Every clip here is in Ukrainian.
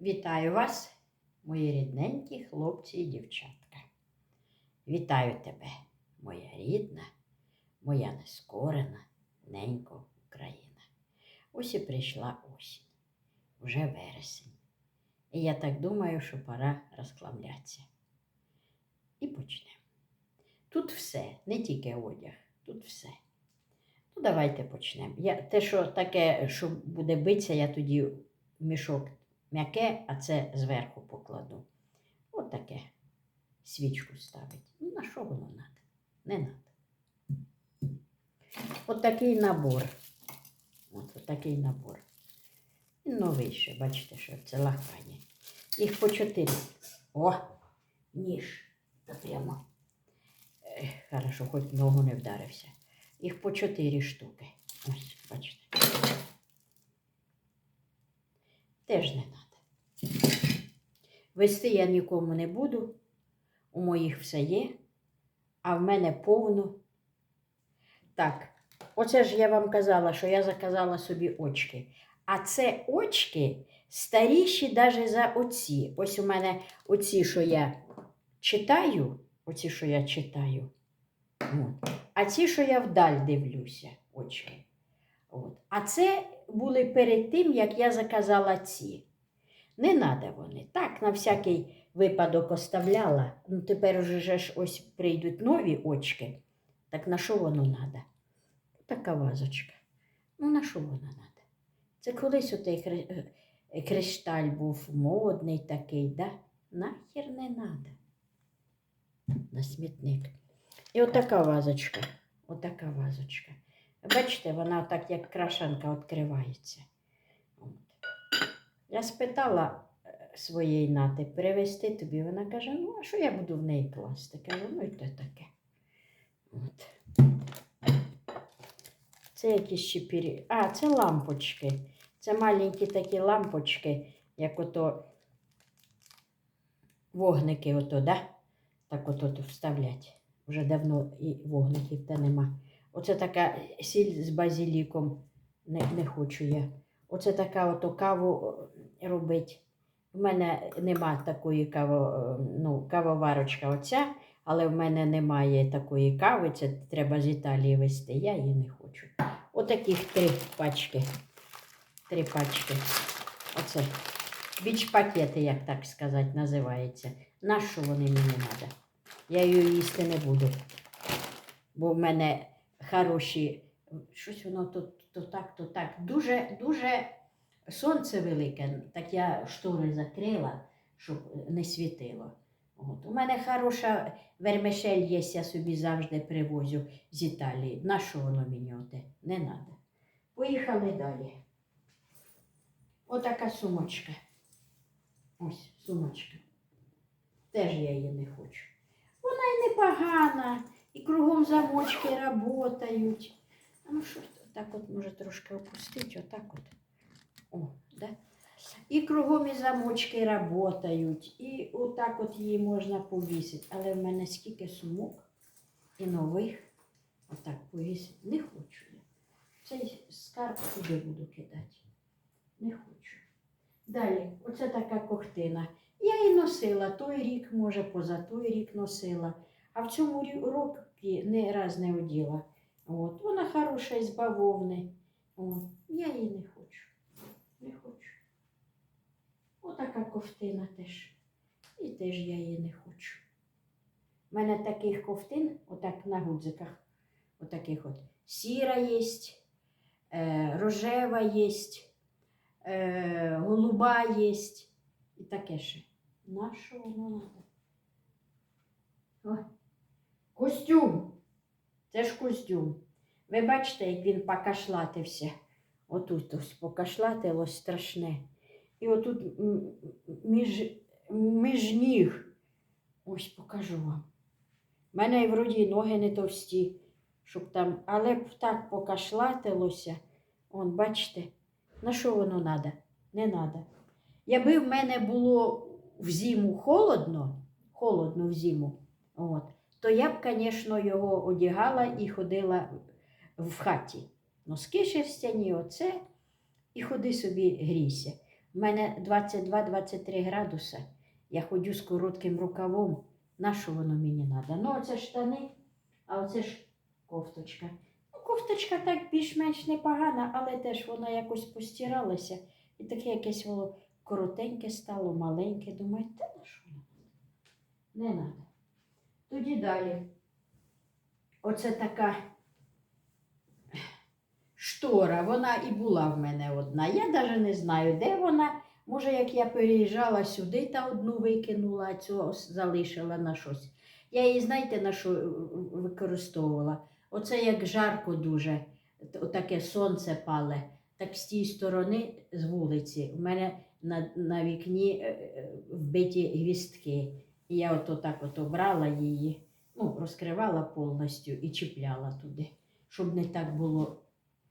Вітаю вас, мої рідненькі хлопці і дівчатка. Вітаю тебе, моя рідна, моя нескорена, ненько Україна. Ось і прийшла осінь, вже вересень. І я так думаю, що пора розкламлятися. І почнемо. Тут все, не тільки одяг, тут все. Ну, давайте почнемо. Я, те, що таке, що буде битися, я тоді мішок м'яке, а це зверху покладу. От. Свічку ставить. Ну, на що воно треба? Не треба. От такий набор. От, от такий набор. Новий ще, бачите, що це лахані. Їх по чотири. О! Ніж. Та прямо. Хорошо, хоч ногу не вдарився. Їх по чотири штуки. Ось, бачите. Теж не треба. Вести я нікому не буду. У моїх все є, а в мене повно. Так, оце ж я вам казала, що я заказала собі очки. А це очки старіші навіть за оці. Ось у мене оці, що я читаю, оці, що я читаю. От. А ці, що я вдаль дивлюся, очки. От. А це були перед тим, як я заказала ці. Не треба вони. Так, на всякий випадок оставляла. Ну, тепер уже ж ось прийдуть нові очки. Так на що воно треба? Така вазочка. Ну, на що воно треба? Це колись отей хри- е, кришталь був модний такий, да? Нахер не треба. На смітник. І отака вазочка. Отака вазочка. Бачите, вона так, як крашанка, відкривається. Я спитала е, своєї нати перевезти тобі. Вона каже: ну, а що я буду в неї класти? Кажу, ну і то таке. От. Це якісь ще пірі... А, це лампочки. Це маленькі такі лампочки, як ото вогники, ото, да? Так ото тут вставлять. Вже давно і вогників та нема. Оце така сіль з базиліком. Не, не хочу я. Оце така ото каву е, робить. У мене нема такої каво, е, ну, кавоварочка оця, але в мене немає такої кави, це треба з Італії везти. Я її не хочу. Отаких три пачки. Три пачки. Оце. Біч-пакети, як так сказати, називається. На що вони мені треба? Я її їсти не буду. Бо в мене хороші, щось воно то, то так, то так. Дуже, дуже сонце велике, так я штори закрила, щоб не світило. От. У мене хороша вермишель є, я собі завжди привозю з Італії. На що воно мені? Не треба. Поїхали далі. Отака сумочка. Ось сумочка. Теж я її не хочу. Вона й непогана, і кругом замочки працюють. Ну що так от може трошки опустити, отак от. О, да? І кругом і замочки працюють, і отак от її можна повісити. Але в мене скільки сумок і нових, отак повісити. Не хочу я. Цей скарб туди буду кидати. Не хочу. Далі, оце така кохтина. Я її носила той рік, може, поза той рік носила. А в цьому році не раз не оділа. От. Вона хороша із бавовни. От. Я її не хочу. Не хочу. Отака ковтина теж. І теж я її не хочу. У мене таких ковтин, отак на гудзиках, отаких от. Сіра є, е, рожева є, е, голуба є. І таке ще. На що воно треба? О, Костюм. Це ж костюм. Ви бачите, як він покашлатився. Отут ось покашлатилось страшне. І отут між, між ніг. Ось покажу вам. У мене і вроді ноги не товсті, щоб там, але б так покашлатилося. Он, бачите, на що воно треба? Не треба. Якби в мене було в зиму холодно, холодно в зиму, от, то я б, звісно, його одягала і ходила в хаті. Носки шерстяні, оце, і ходи собі грійся. У мене 22-23 градуса. Я ходжу з коротким рукавом. На що воно мені треба? Ну, оце штани, а оце ж кофточка. Ну, кофточка так більш-менш непогана, але теж вона якось постиралася. І таке якесь воно коротеньке стало, маленьке. Думаю, та на що? Не треба. Тоді далі. Оце така штора, вона і була в мене одна. Я навіть не знаю, де вона. Може, як я переїжджала сюди та одну викинула, а залишила на щось. Я її, знаєте, на що е, використовувала? Оце як жарко дуже, т- отаке сонце пале. Так з тієї сторони, з вулиці, у мене на, на вікні е, е, вбиті гвістки. І я ото так ото брала її, ну, розкривала повністю і чіпляла туди, щоб не так було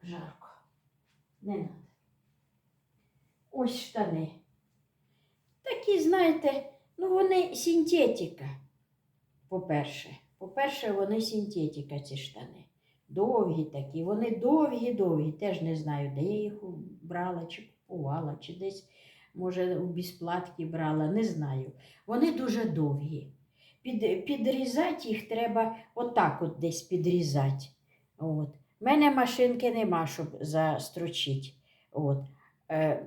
жарко. Не треба. Ось штани. Такі, знаєте, ну вони синтетика. По-перше. По-перше, вони синтетика, ці штани. Довгі такі, вони довгі-довгі. Теж не знаю, де я їх брала, чи купувала, чи десь, може, у безплатки брала, не знаю. Вони дуже довгі. Під, підрізати їх треба отак от десь підрізати. От. У мене машинки нема, щоб застрочити. От. Е,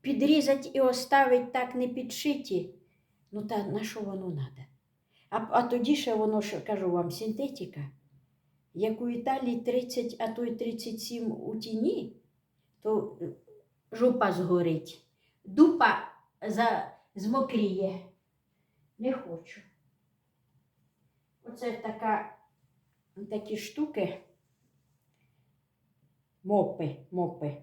підрізати і оставити так не підшиті. Ну та на що воно треба? А, а тоді ще воно, що кажу вам, синтетика. Як у Італії 30, а то й 37 у тіні, то е, жопа згорить, дупа за, змокріє. Не хочу. Оце така, такі штуки. Мопи, мопи.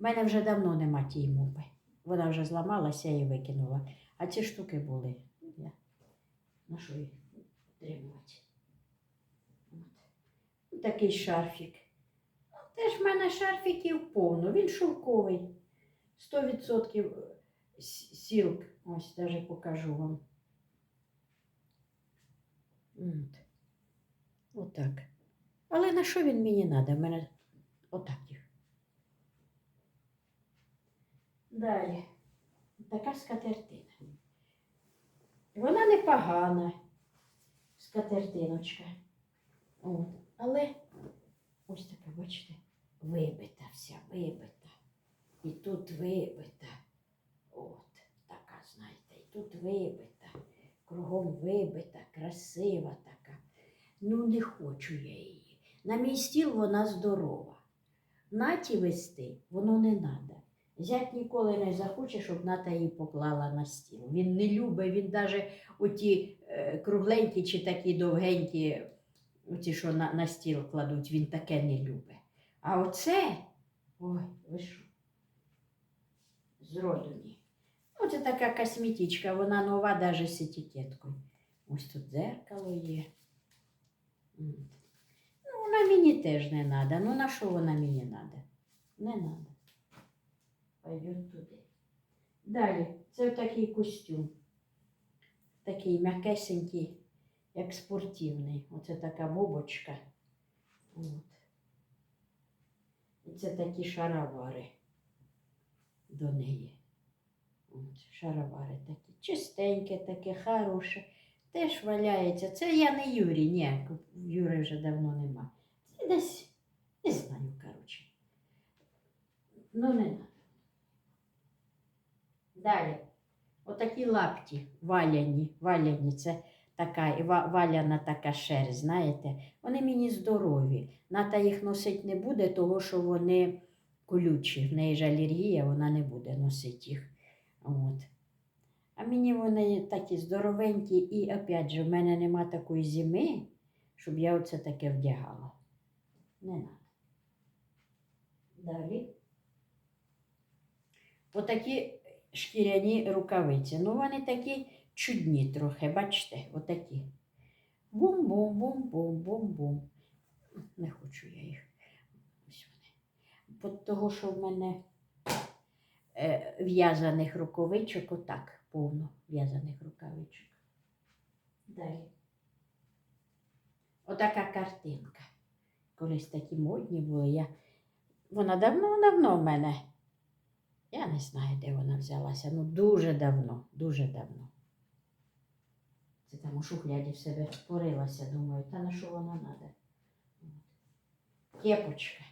У мене вже давно нема тієї мопи. Вона вже зламалася і викинула. А ці штуки були. Я... На що їх тримати? От. Такий шарфік. Теж в мене шарфіків повно. Він шовковий. 100% сілк. Ось навіть покажу вам. От. Отак. Але на що він мені треба? В мене отак їх. Далі. Така скатертина. Вона непогана, скатертиночка. От. Але ось така, бачите, вибита вся, вибита. І тут вибита. От, така, знаєте, і тут вибита. Кругом вибита, красива така. Ну, не хочу я її. На мій стіл вона здорова. Наті вести воно не треба. Зять ніколи не захоче, щоб ната її поклала на стіл. Він не любить, він навіть оті е, кругленькі чи такі довгенькі, оті, що на, на стіл кладуть, він таке не любить. А оце, ой, ви що? Зроду ні. Оце така косметичка, вона нова навіть з етикеткою. Ось тут дзеркало є. Ну, вона мені теж не треба. Ну на що вона мені треба? Не треба. Пойдем туди. Далі, це такий костюм. Такий м'якесенький, як спортивний. Оце така бобочка. От. Це такі шаровари до неї. От, шаровари такі. Чистеньке, таке, хороше. Теж валяється. Це я не Юрій, ні, Юри вже давно нема. Це десь, не знаю, коротше. Ну, не надо. Далі. Отакі лапті валяні, валяні. Це така і валяна така шерсть, знаєте. Вони мені здорові. Ната їх носити не буде, того що вони колючі. В неї ж алергія, вона не буде носити їх. От. А мені вони такі здоровенькі, і опять же, в мене нема такої зими, щоб я оце таке вдягала. Не треба. Далі. Отакі шкіряні рукавиці. Ну, вони такі чудні трохи, бачите, отакі. Бум-бум-бум-бум-бум-бум. Не хочу я їх. Ось вони. От того, що в мене е, в'язаних рукавичок, отак, повно в'язаних рукавичок. Далі. Отака картинка. Колись такі модні були. Я... Вона давно-давно в мене. Я не знаю, де вона взялася. Ну, дуже давно, дуже давно. Це там у шухляді в себе порилася, думаю, та на що вона треба? Кепочка.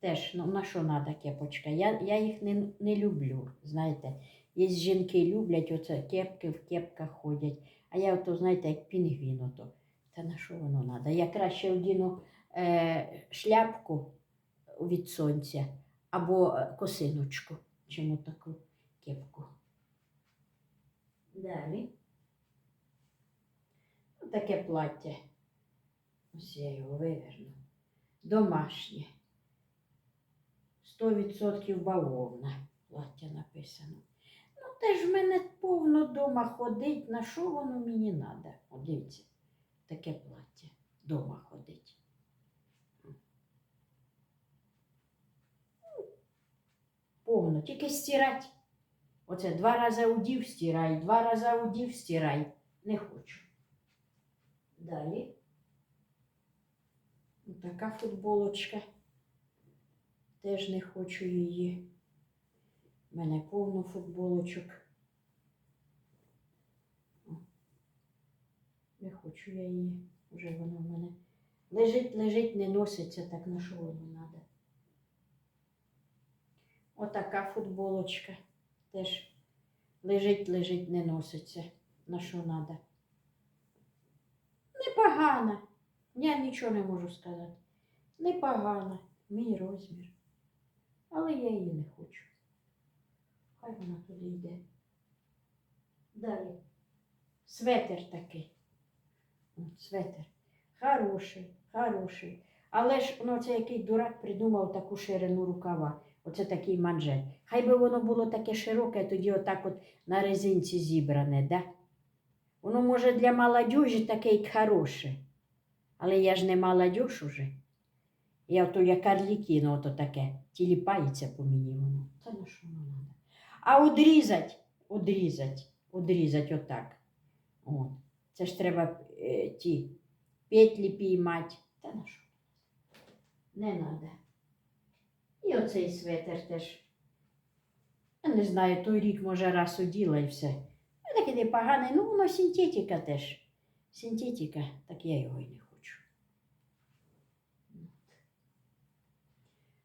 Теж, ну на що треба кепочка? Я, я їх не, не люблю. Знаєте, є жінки люблять оце кепки в кепках ходять. А я ото, знаєте, як пінгвін ото. Та на що воно треба? Я краще одіну е, шляпку від сонця або е, косиночку, чим таку кепку. Далі. Таке плаття. Ось я його виверну. Домашнє. 100% бавовна. Плаття написано. Ну, теж в мене повно дома ходить. На що воно мені треба? О, таке плаття. Дома ходить. Повно. Тільки стирати. Оце два рази удів стирай, два рази удів стирай. Не хочу. Далі. Така футболочка. Теж не хочу її. У мене повно футболочок. Не хочу я її. Вже вона в мене лежить, лежить, не носиться, так на воно треба. Отака футболочка. Теж лежить, лежить, не носиться. На що треба. Непогана. Я нічого не можу сказати. Непогана. Мій розмір. Але я її не хочу. Хай вона туди йде. Далі. Светер такий. Светер. Хороший, хороший. Але ж ну, це який дурак придумав таку ширину рукава. Оце такий манжет. Хай би воно було таке широке, тоді отак от на резинці зібране, да? Воно може для молодіжі таке й хороше. Але я ж не молодіж уже. Я ото як карлікіно ото таке, тіліпається по мені воно. Та на що воно треба? А одрізать, одрізать, одрізать отак. От. Це ж треба е, ті петлі піймати. Та на що? Не треба. І оцей светер теж. Я не знаю, той рік, може, раз оділа і все. Ну, Такий непоганий, ну воно синтетика теж. Синтетика, так я його і не хочу.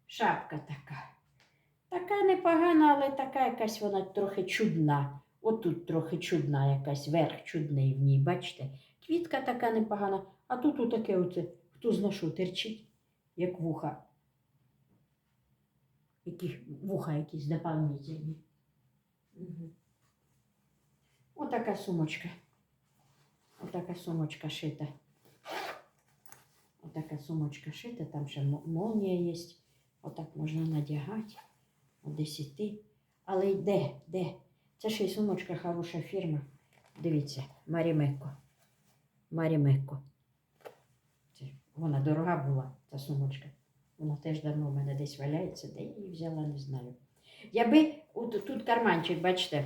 Шапка така. Така непогана, але така якась вона трохи чудна. Отут трохи чудна якась, верх чудний в ній, бачите? Квітка така непогана, а тут отаке оце, хто зна що, терчить, як вуха. Які вуха якісь доповнительні. Угу. Отака сумочка. Отака сумочка шита. Отака сумочка шита, там ще мо- молнія є. Отак можна надягати. От десяти. Але йде, де? Це ще й сумочка хороша фірма. Дивіться, Марімеко. Марімеко. Вона дорога була, ця сумочка. Вона теж давно в мене десь валяється, де я її взяла, не знаю. Я би, от, тут карманчик, бачите,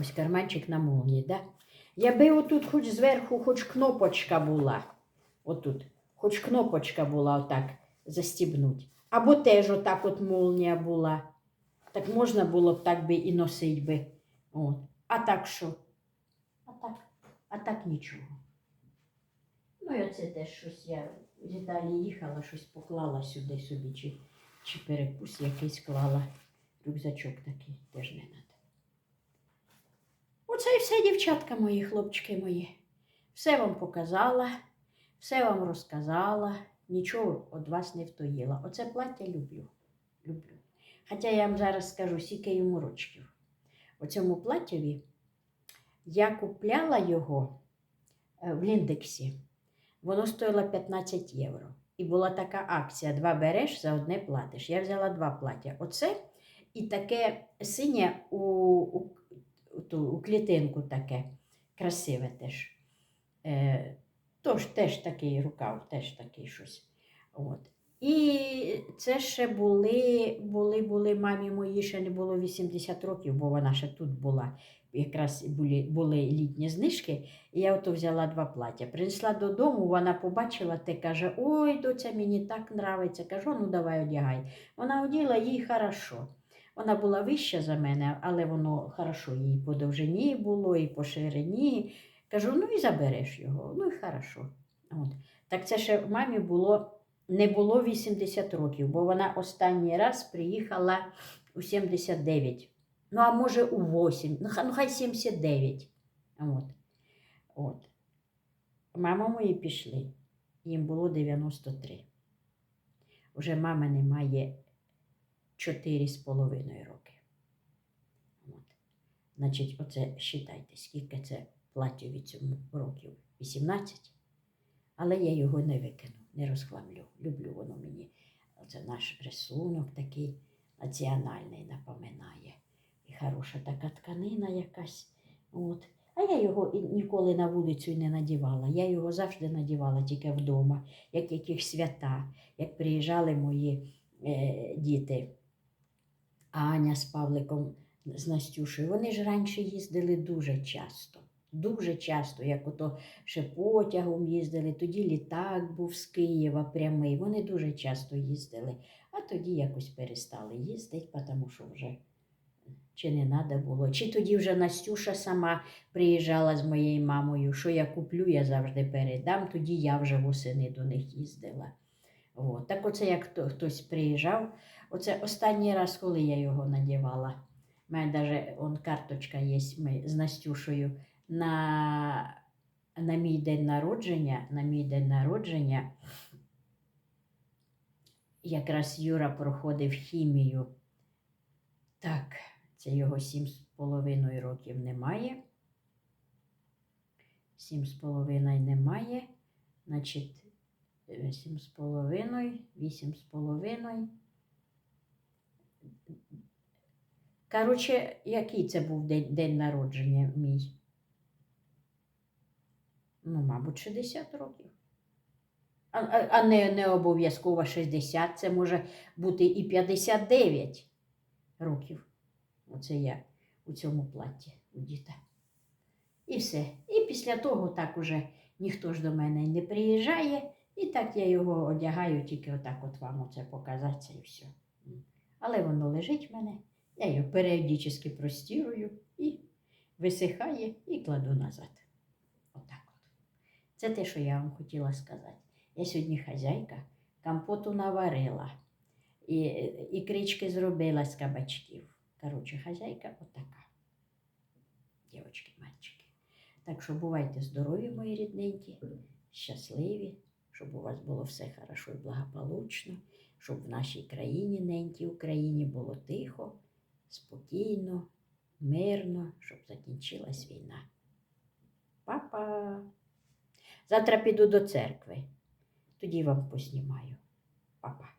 ось карманчик на молнії, да? Я би отут хоч зверху, хоч кнопочка була. Отут, хоч кнопочка була отак застібнуть. Або теж отак от молнія була. Так можна було б так би і носить би. От. А так що? А так, а так нічого. Ну і оце теж щось я з Італії їхала, щось поклала сюди собі, чи, чи перекус якийсь клала. Рюкзачок такий теж не треба. Оце і все, дівчатка мої, хлопчики мої. Все вам показала, все вам розказала, нічого від вас не втоїла. Оце плаття люблю. люблю. Хоча я вам зараз скажу, скільки йому рочків. У цьому платтєві я купляла його е, в Ліндексі. Воно стоїло 15 євро. І була така акція: два береш, за одне платиш. Я взяла два плаття. Оце і таке синє у, у, у, ту- у клітинку таке. Красиве теж. Е, тож теж такий рукав, теж такий щось. От. І це ще були, були, були мамі моїй, ще не було 80 років, бо вона ще тут була. Якраз були, були літні знижки. І я ото взяла два плаття. Принесла додому, вона побачила те, каже: Ой, доця, мені так нравиться. Кажу, ну давай одягай. Вона оділа їй хорошо. Вона була вища за мене, але воно хорошо їй по довжині було, і по ширині. Кажу, ну і забереш його. Ну і хорошо. От. Так це ще мамі було не було 80 років, бо вона останній раз приїхала у 79. Ну, а може, у 8, ну, ну хай 79. От. От. Мама мої пішли, їм було 93. Уже мама не має 4,5 роки. От. Значить, оце считайте, скільки це платю від цьому років? 18. Але я його не викину, не розхламлю. Люблю воно мені. Це наш рисунок такий національний напоминає. І хороша така тканина якась. От. А я його ніколи на вулицю не надівала. Я його завжди надівала тільки вдома, як яких свята, як приїжджали мої е, діти. Аня з Павликом, з Настюшею. Вони ж раніше їздили дуже часто. Дуже часто, як ото ще потягом їздили, тоді літак був з Києва прямий. Вони дуже часто їздили, а тоді якось перестали їздити, тому що вже чи не треба було. Чи тоді вже Настюша сама приїжджала з моєю мамою, що я куплю, я завжди передам, тоді я вже восени до них їздила. От. Так оце як хтось приїжджав, оце останній раз, коли я його надівала. У мене навіть он, карточка є ми з Настюшею на, на мій день народження. На мій день народження якраз Юра проходив хімію. Так, це його сім з половиною років немає. Сім з половиною немає. Значить, е, сім з половиною, вісім з половиною. Коротше, який це був день, день народження мій? Ну, мабуть, 60 років. А, а, а не, не обов'язково 60, це може бути і 59 років. Оце я у цьому платі у діта. І все. І після того так уже ніхто ж до мене не приїжджає, і так я його одягаю, тільки отак от вам оце показатися і все. Але воно лежить в мене, я його періодично простірую і висихає і кладу назад. Отак от. Це те, що я вам хотіла сказати. Я сьогодні хазяйка, компоту наварила, і, крички зробила з кабачків. Коротше, хазяйка отака. Дівочки, мальчики. Так що бувайте здорові, мої рідненькі, щасливі, щоб у вас було все хорошо і благополучно, щоб в нашій країні, ненькій Україні, було тихо, спокійно, мирно, щоб закінчилась війна. Па-па! Завтра піду до церкви. Тоді вам поснімаю. Па-па.